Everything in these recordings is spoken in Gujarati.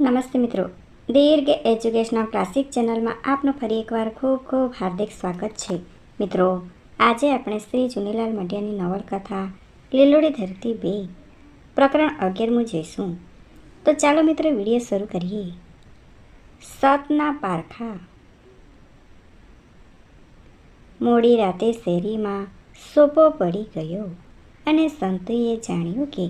નમસ્તે મિત્રો. દીર્ઘ એજ્યુકેશનલ ક્લાસિક ચેનલમાં આપનું ફરી એકવાર ખૂબ ખૂબ હાર્દિક સ્વાગત છે. મિત્રો, આજે આપણે શ્રી ચુનીલાલ મઢિયાની નવલકથા લીલોડી ધરતી બે, પ્રકરણ અગિયારમું જઈશું. તો ચાલો મિત્રો વીડિયો શરૂ કરીએ. સતના પારખા. મોડી રાતે શેરીમાં સોપો પડી ગયો અને સંતુએ જાણ્યું કે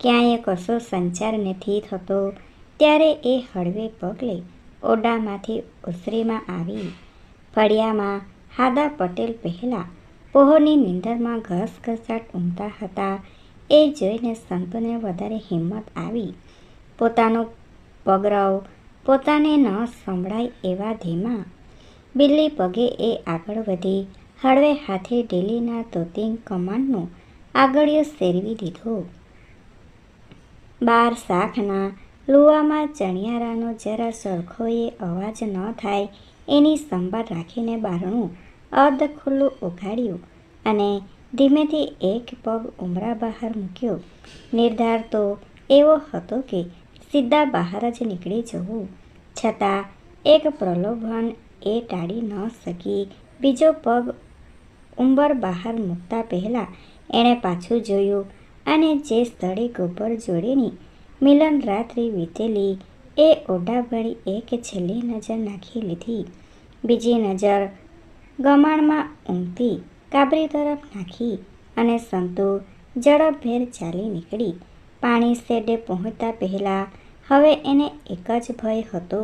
ક્યાંય કશો સંચાર નથી થતો ત્યારે એ હળવે પગલે ઓરડામાંથી ઓસરીમાં આવી. ફળિયામાં હાદા પટેલ પહેલાં પહોરની નીંદરમાં ઘસઘસાટ ઉમતા હતા. એ જોઈને સંતોને વધારે હિંમત આવી. પોતાનો પગરવ પોતાને ન સંભળાય એવા ધીમા બિલ્લી પગે એ આગળ વધી. હળવે હાથે ડેલીના તોતિંગ કમાન્ડનું આગળિયો સેરવી દીધો. બાર શાખના લુવામાં ચણિયારાનો જરા સરખોએ અવાજ ન થાય એની સંભાળ રાખીને બારણું અર્ધ ખુલ્લું ઉઘાડ્યું અને ધીમેથી એક પગ ઉમરા બહાર મૂક્યો. નિર્ધાર તો એવો હતો કે સીધા બહાર જ નીકળી જવું. છતાં એક પ્રલોભન એ ટાળી ન શકી. બીજો પગ ઉંબર બહાર મૂકતા પહેલાં એણે પાછું જોયું અને જે સ્થળે ગોબર જોડેની મિલન રાત્રિ વીતેલી એ ઓઢાભળી એક છેલ્લી નજર નાખી લીધી. બીજી નજર ગમાણમાં ઊંઘતી કાબરી તરફ નાખી અને સંતો ઝડપભેર ચાલી નીકળી. પાણી શેડે પહોંચતા પહેલાં હવે એને એક જ ભય હતો.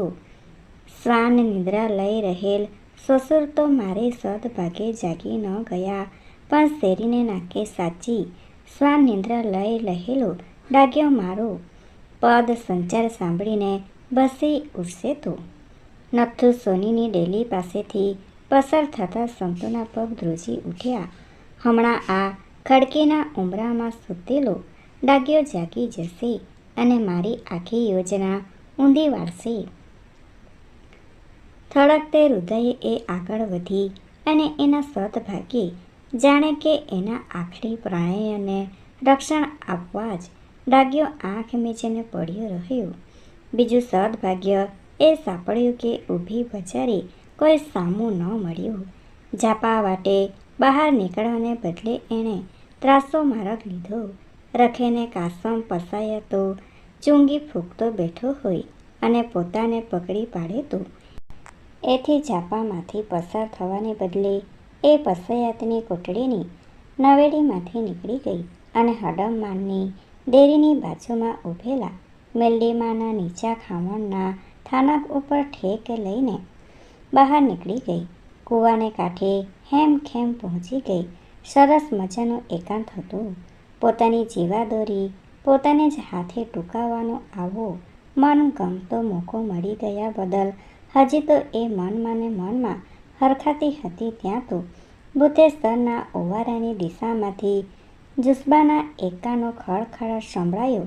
શ્વાન નિદ્રા લઈ રહેલ સસુર તો મારે સદભાગે જાગી ન ગયા, પણ શેરીને નાકે સાચી શ્વાન નિદ્રા લઈ રહેલો ડાગ્યો મારો. પદ સંચાર સાંભળીને બસી ઉઠશે તો. નથુ સોનીની ડેલી પાસેથી પસાર થતા સંતોના પગ ધ્રુજી ઉઠ્યા. હમણાં આ ખડકીના ઉમરામાં સૂતેલો ડાગ્યો જાગી જશે અને મારી આખી યોજના ઊંધી વાળશે. થળકતે હૃદયે એ આગળ વધી અને એના સદભાગ્યે જાણે કે એના આખરી પ્રણયને રક્ષણ આપવા જ ડાગ્યો આંખ મીચીને પડ્યો રહ્યો. બીજું સદભાગ્ય એ સાંપડ્યું કે ઊભી બજારે કોઈ સામું ન મળ્યું. ઝાપા વાટે બહાર નીકળવાને બદલે એણે ત્રાસો માર્ગ લીધો. રખેને કાસમ પસાયો તો ચૂંગી ફૂંકતો બેઠો હોય અને પોતાને પકડી પાડે તો. એથી ઝાપામાંથી પસાર થવાને બદલે એ પસયાતની કોટડીની નવેડીમાંથી નીકળી ગઈ અને હડમમાનની ડેરીની બાજુમાં ઊભેલા મેલડીમાના નીચા ખામણના થાનક ઉપર ઠેક લઈને બહાર નીકળી ગઈ. કૂવાને કાંઠે હેમખેમ પહોંચી ગઈ. સરસ મજાનું એકાંત હતું. પોતાની જીવાદોરી પોતાને જ હાથે ટૂંકાવવાનો આવો મન ગમતો મોકો મળી ગયા બદલ હજી તો એ મનમાં ને મનમાં હરખાતી હતી ત્યાં તો ભૂતેશ્વરના ઓવારાની દિશામાંથી જુસ્બાના એકાનો ખળખળાટ સંભળાયો.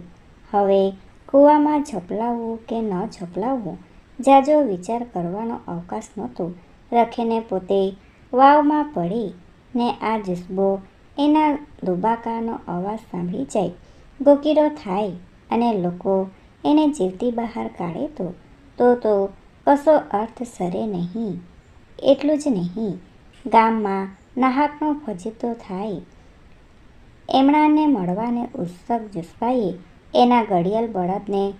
હવે કૂવામાં ઝપલાવવું કે ન ઝપલાવવું, જાજો વિચાર કરવાનો અવકાશ નહોતો. રખીને પોતે વાવમાં પડી ને આ જુસ્બો એના દુબાકાનો અવાજ સાંભળી જાય. ગોકીરો થાય અને લોકો એને જીવતી બહાર કાઢે તો તો તો કશો અર્થ સરે નહીં, એટલું જ નહીં. ગામમાં નાહકનો ફજીતો થાય એમણાને મળવાને ઉત્સુક જુસ્બાઈએ એના ઘડિયાળ બળદને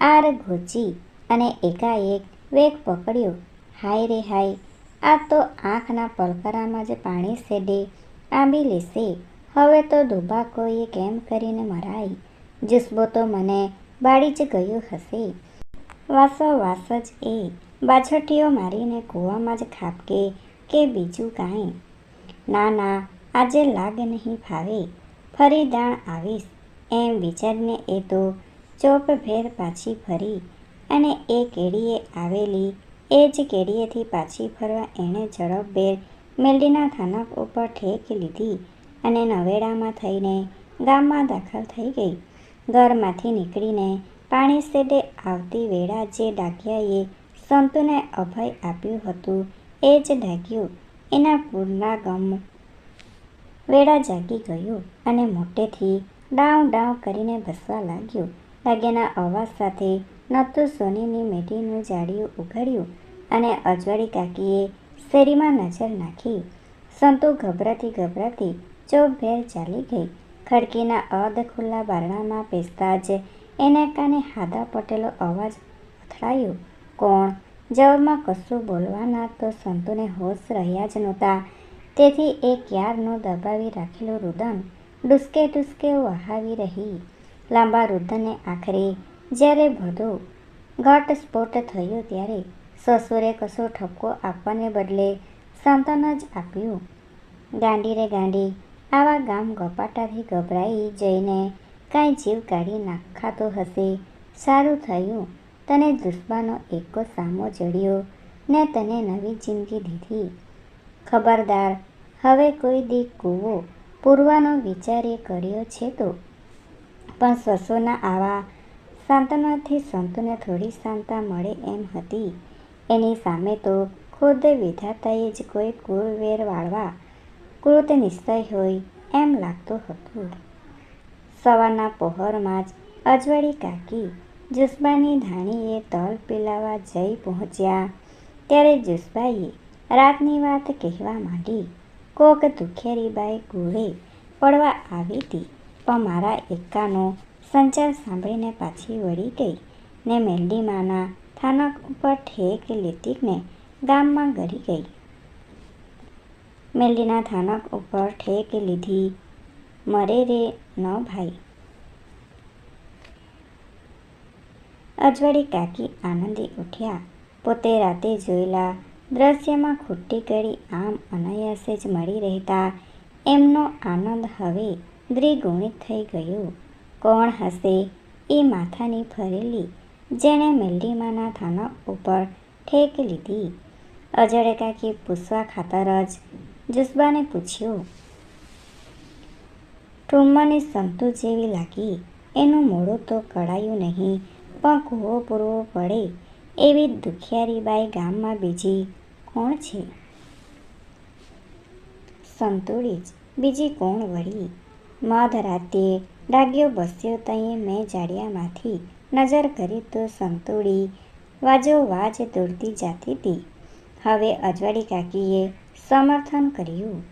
આર ઘોચી અને એકાએક વેગ પકડ્યો. હાય રે હાય, આ તો આંખના પલકરામાં જ પાણી સેડે આંબી લેશે. હવે તો ધોબાકોએ કેમ કરીને મરાય જુસ્બો તો મને બાળી જ ગયો હશે. વાસો, વાસ જ એ બાછટીઓ મારીને કૂવામાં જ ખાપકે કે બીજું કાંઈ? ના ના, આજે લાગ નહીં ફાવે. ફરી દાણ આવીશ. એમ વિચારીને એ તો ચોપભેર પાછી ફરી અને એ કેડીએ આવેલી, એ જ કેડીએથી પાછી ફરવા એણે ઝડપભેર મેલડીના થાનક ઉપર ઠેક લીધી અને નવેડામાં થઈને ગામમાં દાખલ થઈ ગઈ. ઘરમાંથી નીકળીને પાણી શેડે આવતી વેળા જે ડાકિયાએ સંતુને અભય આપ્યું હતું, એ જ ડાઘ્યું એના પૂરના ગમ વેળા જાગી ગયું અને મોટેથી ડાઉ ડાઉ કરીને ભસવા લાગ્યું. લાગ્યાના અવાજ સાથે નતું સોનીની મેઢીનું જાડિયું ઉઘાડ્યું અને અજવાળી કાકીએ શેરીમાં નજર નાખી. સંતુ ગભરાતી ગભરાતી ચોભેર ચાલી ગઈ. ખડકીના અર્ધ ખુલ્લા બારણામાં પેસતા જ એને કાને હાદા પટેલો અવાજ અથડાયો કોણ? જવાબમાં કશું બોલવાના તો સંતુને હોશ રહ્યા જ નહોતા. તેથી એ ક્યારનો દબાવી રાખેલું રુદન ડુસકે ડુસકે વહાવી રહી. લાંબા રુદને આખરે જ્યારે બધું ઘટસ્ફોટ થયો ત્યારે સસુરે કશો ઠપકો આપવાને બદલે સાંત્વન જ આપ્યું. ગાંડી રે ગાંડી, આવા ગામ ગપાટાથી ગભરાઈ જઈને કાંઈ જીવ કાઢી નાખાતો હશે. સારું થયું, તને દુશ્મનો એકો સામો જડ્યો, ને તને નવી જિંદગી દીધી. ખબરદાર હવે કોઈ દી કૂવો પૂરવાનો વિચાર એ કર્યો છે તો. પણ સસોના આવા સાંત્વનાથી સંતોને થોડી શાંતા મળે એમ હતી. એની સામે તો ખુદ વિધાતાએ જ કોઈ કુળવેર વાળવા કૃત નિશ્ચય હોય એમ લાગતું હતું. સવારના પહોરમાં જ અજવાળી કાકી જુસ્બાની ધાણીએ તલ પીલાવા જઈ પહોંચ્યા. ત્યારે જુસ્બાઈએ રાતની વાત કહેવા માંડી. કોક દુખેરીબાઈ ગોળે પડવા આવી હતી. પણ મારા એકાનો સંચાર સાંભળીને પાછી વળી ગઈ ને મેલડીમાના થાનક ઉપર ઠેક લીધીને ગામમાં ગરી ગઈ. મેલડીના થાનક ઉપર ઠેક લીધી. મરે રે ન ભાઈ. અજવાળી કાકી આનંદી ઉઠ્યા. પોતે રાતે જોયેલા દ્રશ્યમાં ખોટી કરી આમ અનાયાસે જ મળી રહેતા. એમનો આનંદ હવે દ્વિગુણિત થઈ ગયો. કોણ હશે એ માથાની ફરેલી, જેણે મેલ્ડીમાના થાનક ઉપર ઠેક લીધી. અજડે કાકી પૂછવા ખાતર જ જુસ્બાને પૂછ્યું ટુમ્માની સંતુ જેવી લાગી. એનું મોડું તો કળાયું નહીં, પણ કૂવો પૂરવો પડે. એવી દુખિયારીબાઈ ગામમાં બીજી કોણ છે? સંતુડી જ બીજી કોણ વળી? મધરાતે ડાગ્યો બસ્યો તઈએ મેં જાડિયામાંથી નજર કરી તો સંતુડી વાજો વાજ દોડતી જાતી હતી હવે અજવાળી કાકીએ સમર્થન કર્યું.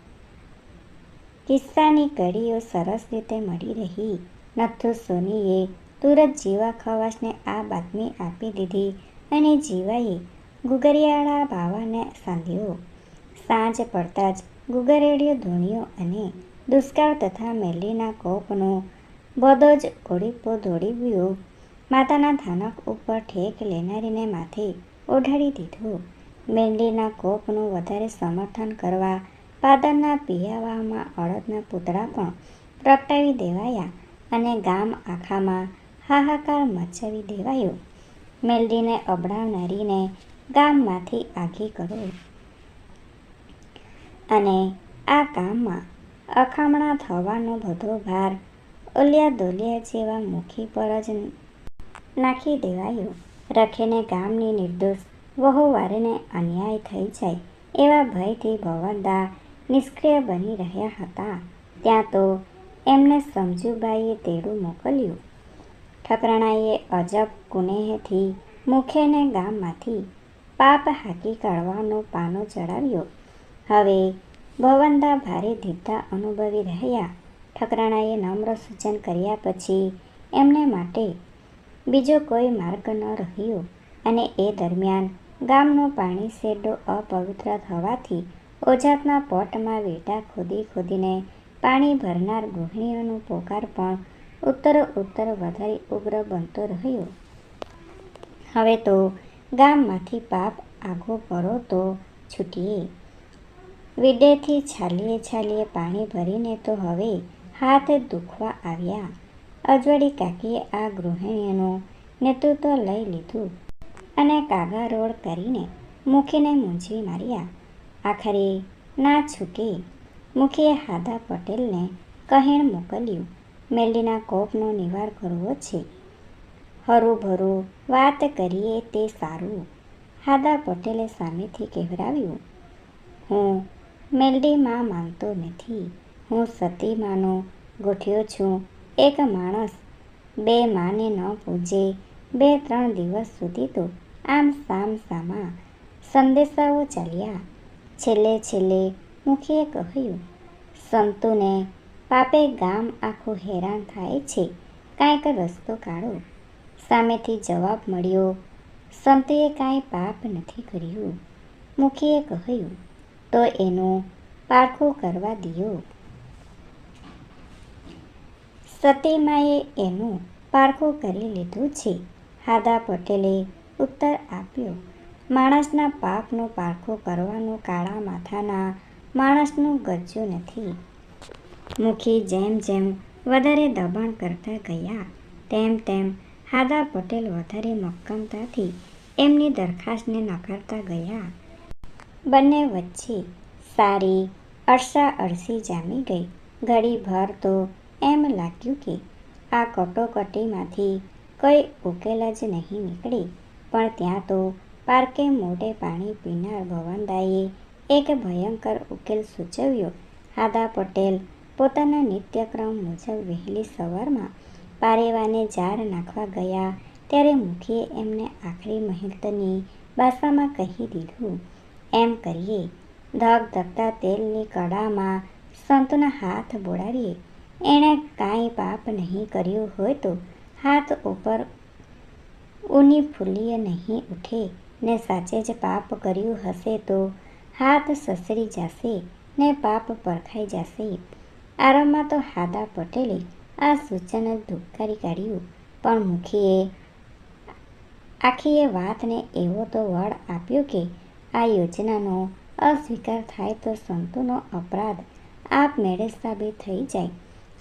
કિસ્સાની કડીઓ સરસ રીતે મળી રહી. નથુ સોનીએ તુરત જીવા ખવાસને આ બાતમી આપી દીધી. અને જીવાએ ગુગરિયાળા બાવાને સાંધ્યો. સાંજ પડતા જ ગુગરેડિયો ધૂણ્યો અને દુષ્કાળ તથા મેલીના કોપનો બધો જ ઓડીપો દોડીવ્યો માતાના થાનક ઉપર ઠેક લેનારીને માથે ઓઢાડી દીધું. મેંડીના કોપનું વધારે સમર્થન કરવા પાદરના પિયાવામાં અડદના પૂતળા પણ પ્રગટાવી દેવાયા અને ગામ આખામાં હાહાકાર મચાવી દેવાયો. મેલડીને અબડાવનારીને ગામમાંથી આઘી કરો. અને આ કામમાં અખામણા થવાનો બધો ભાર ઓલિયા દોલિયા જેવા મુખી પર જ નાખી દેવાયો. રખીને ગામની નિર્દોષ વહુવારીને અન્યાય થઈ જાય એવા ભયથી ભવનદા નિષ્ક્રિય બની રહ્યા હતા. ત્યાં તો એમને સમજુબાઈએ તેડું મોકલ્યું. ઠકરાણાએ અજબ કુનેહથી મુખેને ગામમાંથી પાપ હાકી કાઢવાનો પાનો ચડાવ્યો. હવે ભવનદા ભારે ધીરતા અનુભવી રહ્યા. ઠકરાણાએ નમ્ર સૂચન કર્યા પછી એમને માટે બીજો કોઈ માર્ગ ન રહ્યો અને એ દરમિયાન ગામનો પાણી શેડો અપવિત્ર થવાથી ઓજાતના પોટમાં વેટા ખોદી ખોદીને પાણી ભરનાર ગૃહિણીઓનો પોકાર પણ ઉત્તર ઉત્તર વધારે ઉગ્ર બનતો રહ્યો. હવે તો ગામમાંથી પાપ આગો કરો તો છૂટીએ. વિડેથી છાલીએ છાલીએ પાણી ભરીને તો હવે હાથ દુખવા આવ્યા. અજવાળી કાકીએ આ ગૃહિણીનું નેતૃત્વ લઈ લીધું અને કાગા રોડ કરીને મુખીને મૂંઝવી માર્યા. આખરે ના છૂટી. મુખીએ હાદા પટેલને કહેણ મોકલ્યું. મેલડીના કોપનો નિવાર કરવો છે. હરુભરું, વાત કરીએ તે સારું. હાદા પટેલે સામેથી કહેવરાવ્યું, હું મેલડીમાં માનતો નથી. હું સતીમાનો ગોઠ્યો છું. એક માણસ બે માને ન પૂજે. બે ત્રણ દિવસ સુધી તો આમ સામ સામા સંદેશાઓ ચાલ્યા. છેલ્લે છેલ્લે મુખીએ કહ્યું, સંતુને પાપે ગામ આખું હેરાન થાય છે. કાંઈક રસ્તો કાઢો. સામેથી જવાબ મળ્યો સંતે કાંઈ પાપ નથી કર્યું. મુખીએ કહ્યું, તો એનું પારખું કરવા દિયો. સતીમાએ એનું પારખું કરી લીધું છે. હાદા પટેલે ઉત્તર આપ્યો, માણસના પાપનું પારખું કરવાનું કાળા માથાના માણસનું ગજ્જું નથી. મુખી જેમ જેમ વધારે દબાણ કરતા ગયા, તેમ તેમ હાદા પટેલ વધારે મક્કમતાથી એમની દરખાસ્તને નકારતા ગયા. બંને વચ્ચે સારી અરસા અરસી જામી ગઈ. ઘડીભર તો એમ લાગ્યું કે આ કટોકટીમાંથી કંઈ ઉકેલ જ નહીં નીકળે, પણ ત્યાં તો પાર્કે મોઢે પાણી પીનાર ભવનદાએ એક ભયંકર ઉકેલ સૂચવ્યો. હાદા પટેલ પોતાના નિત્યક્રમ મુજબ વહેલી સવારમાં પારેવાને જાર નાખવા ગયા. ત્યારે મુખીએ એમને આખરી મહેલતની બાસામાં કહી દીધું. એમ કરીએ ધગ ધગતા તેલની કડામાં સંતના હાથ બોળાવીએ એણે કાંઈ પાપ નહીં કર્યું હોય તો હાથ ઉપર ઊની ફૂલીએ નહીં ઉઠે. ને સાચે જ પાપ કર્યું હશે તો હાથ સસરી જશે ને પાપ પરખાઈ જશે. આરંભમાં તો હાદા પટેલે આ સૂચન ધુકારી કાઢ્યું. પણ મુખીએ આખીએ વાતને એવો તો વળ આપ્યો કે આ યોજનાનો અસ્વીકાર થાય તો સંતોનો અપરાધ આપમેળે સાબિત થઈ જાય.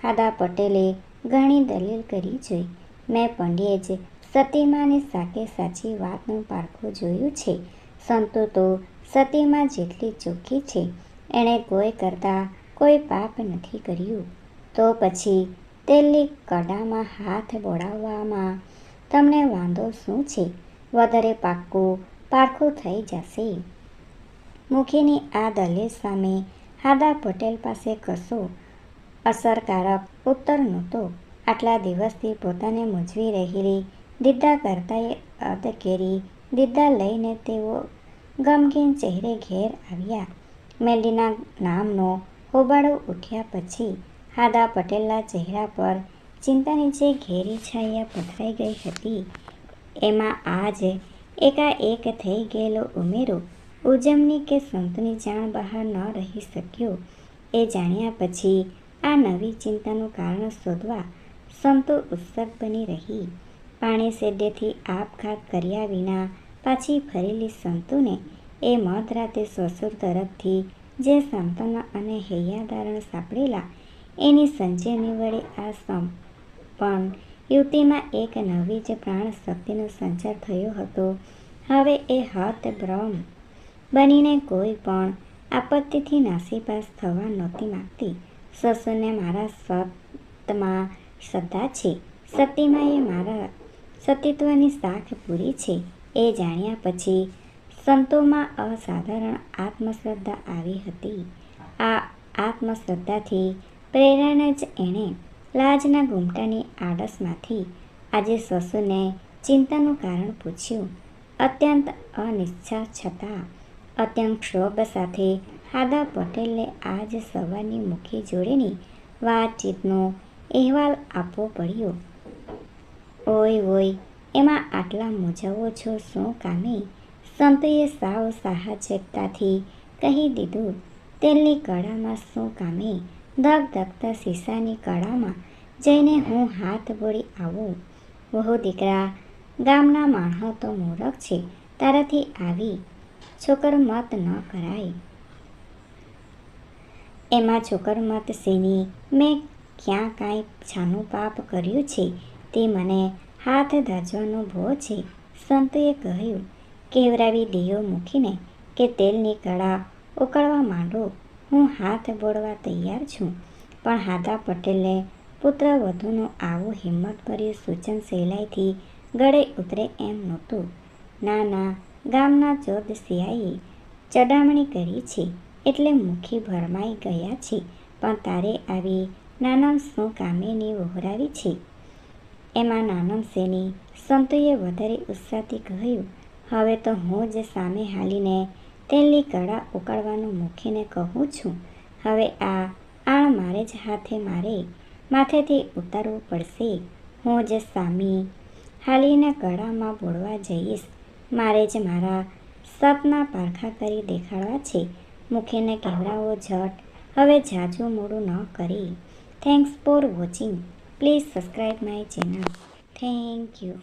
હાદા પટેલે ઘણી દલીલ કરી જોઈ. મેં પંડ્યે જ સતીમાની સાકે સાચી વાતનું પારખું જોયું છે. સંતો તો સતીમાં જેટલી ચોખ્ખી છે. એણે કોઈ કરતાં કોઈ પાપ નથી કર્યું, તો પછી તેલની કડામાં હાથ બોળાવવામાં તમને વાંધો શું છે? વધારે પાક્કું પારખું થઈ જશે. મુખીની આ દલીલ સામે હાદા પટેલ પાસે કશો અસરકારક ઉત્તર નહોતો. આટલા દિવસથી પોતાને મૂંઝવી રહેલી દીદા કરતાંય અધકેરી દીદા લઈને તેઓ ગમગીન ચહેરે ઘેર આવ્યા. મેલીના નામનો હોબાળો ઉઠ્યા પછી હાદા પટેલના ચહેરા પર ચિંતાની જે ઘેરી છાયા પથરાઈ ગઈ હતી, એમાં આજ એકાએક થઈ ગયેલો ઉમેરો ઉજમની કે સંતની જાણ બહાર ન રહી શક્યો એ જાણ્યા પછી આ નવી ચિંતાનું કારણ શોધવા સંતો ઉત્સુક બની રહી. પાણી સેડેથી આપઘાત કર્યા વિના પાછી ફરેલી સંતોને એ મધરાતે સસુર તરફથી જે સાંત્વના અને હૈયાધારણ સાંપડેલા એની સંજયની વડે આ સંપન્ન યુવતીમાં એક નવી જ પ્રાણ શક્તિનો સંચાર થયો હતો. હવે એ હત બ્રહ્મ બનીને કોઈ પણ આપત્તિથી નાસીપાસ થવા નહોતી માગતી. સસુને મારા સતમાં શ્રદ્ધા છે. સતીમાં એ મારા સતીત્વની સાખ પૂરી છે. એ જાણ્યા પછી સંતોમાં અસાધારણ આત્મશ્રદ્ધા આવી હતી. આ આત્મશ્રદ્ધાથી પ્રેરણા જ એણે લાજના ઘૂમટાની આડસમાંથી આજે સસુને ચિંતાનું કારણ પૂછ્યું. અત્યંત અનિચ્છા છતાં અત્યંત ક્ષોભ સાથે હાદા પટેલે આજ સવારની મુખી જોડેની વાતચીતનો અહેવાલ આપવો પડ્યો. ઓય ઓય, એમાં આટલા મૂંઝાવો છો શું કામે? સંતોએ સાવ સાહજકતાથી કહી દીધું, તેલની કળામાં શું કામે? ધગ ધગતા શીશાની કળામાં જઈને હું હાથ બોળી આવું. વહુ દીકરા, ગામના માણસો તો મૂરખ છે, તારાથી આવી છોકર મત ન કરાય. એમાં છોકર મત શેની? મેં ક્યાં કાંઈ છાનું પાપ કર્યું છે? તે મને હાથ ધરવાનો ભો છે, સંતોએ કહ્યું. કેવરાવી દીયો મૂકીને કે તેલની કળા ઉકળવા માંડો. હું હાથ બોળવા તૈયાર છું. પણ હાદા પટેલે પુત્ર વધુનું આવું હિંમતભર્યું સૂચન સહેલાઈથી ગળે ઉતરે એમ નહોતું. ના ના ગામના ચોદ સિયાએ ચડામણી કરી છે એટલે મુખી ભરમાઈ ગયા છે. પણ તારે આવી નાનમ શું કામેની વહોરાવી છે? એમાં નાનમ સેની સંતુએ વધારે ઉત્સાહથી કહ્યું હવે તો હું જ સામે હાલીને તેલની કળા ઉકાળવાનું મૂકીને કહું છું. હવે આ આણ મારે જ હાથે મારે, માથેથી ઉતારવું પડશે. હું જ સામી હાલીને કળામાં બોળવા જઈશ. મારે જ મારા સપના પારખા કરી દેખાડવા છે. મૂકીને કહેવડાવો ઝટ. હવે જાજુ મોડું ન કરી. Thanks for watching please subscribe my channel thank you